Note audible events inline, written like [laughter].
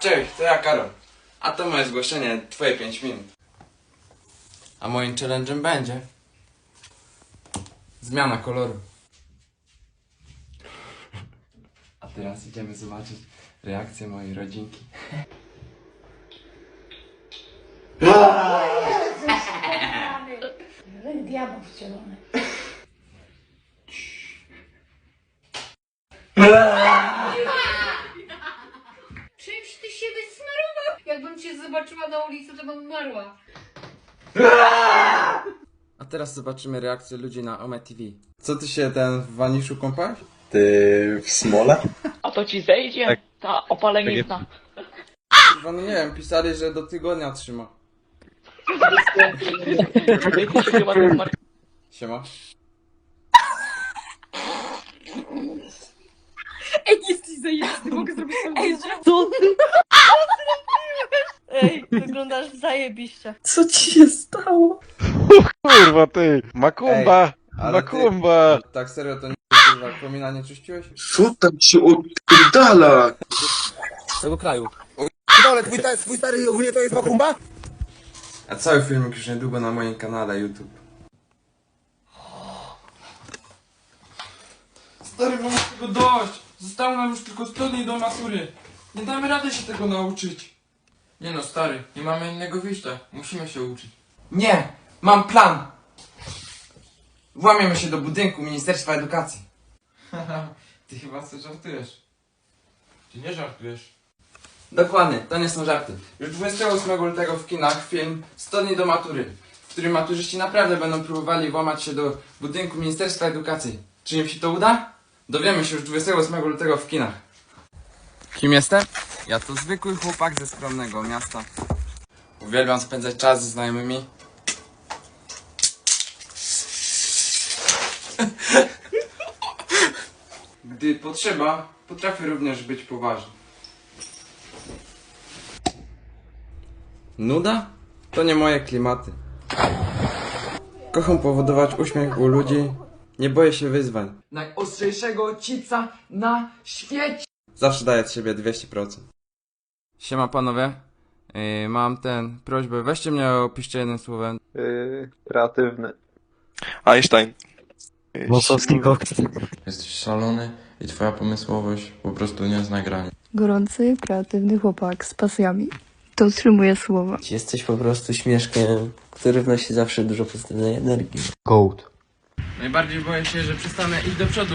Cześć, to ja Karol. A to moje zgłoszenie, twoje 5 minut. A moim challenge'em będzie zmiana koloru. A teraz idziemy zobaczyć reakcję mojej rodzinki. Diabeł wcielony. Czymś ty się wysmarował? Jakbym cię zobaczyła na ulicy, to bym umarła. A teraz zobaczymy reakcję ludzi na Ome TV. Co ty się ten w waniszu kąpałeś? Ty w smole? A to ci zejdzie? Tak. Ta opalenizna. Kurwa, no nie wiem, pisali, że do tygodnia trzyma. Się chyba ten Siema. Ej, jesteś zajebisty, mogę zrobić Ej, Co ty? Ej, wyglądasz zajebiście. Co ci się stało? Kurwa ty! Makumba! ale ty- Makumba! Tak serio, to nie kurwa, komina nie czyściłeś? Co tam się odpierdala? tego kraju. Dole, twój, ta, twój stary ogólnie to jest Makumba? A cały filmik już niedługo na moim kanale YouTube. Stary, mam tego dość! Zostało nam już tylko 100 dni do matury. Nie damy rady się tego nauczyć. Nie no, stary, nie mamy innego wyjścia. Musimy się uczyć. Nie! Mam plan! Włamiemy się do budynku Ministerstwa Edukacji. [laughs] Ty chyba sobie żartujesz. Ty nie żartujesz. Dokładnie, to nie są żarty. Już 28 lutego w kinach film 100 dni do matury, w którym maturzyści naprawdę będą próbowali włamać się do budynku Ministerstwa Edukacji. Czy im się to uda? Dowiemy się już 28 lutego w kinach. Kim jestem? Ja to zwykły chłopak ze skromnego miasta. Uwielbiam spędzać czas ze znajomymi. Gdy potrzeba, potrafię również być poważny. Nuda? To nie moje klimaty. Kocham powodować uśmiech u ludzi. Nie boję się wyzwań. Najostrzejszego cipsa na świecie. Zawsze daję od siebie 200%. Siema panowie. Yy, mam ten prośbę. Weźcie mnie opiszcie jednym słowem. Yy, kreatywny. Einstein. Wąsowski [laughs] koks. Jesteś szalony i twoja pomysłowość po prostu nie zna granic. Gorący, kreatywny chłopak z pasjami. To utrzymuje słowa. Jesteś po prostu śmieszkiem, który wnosi zawsze dużo pozytywnej energii. Najbardziej boję się, że przestanę iść do przodu.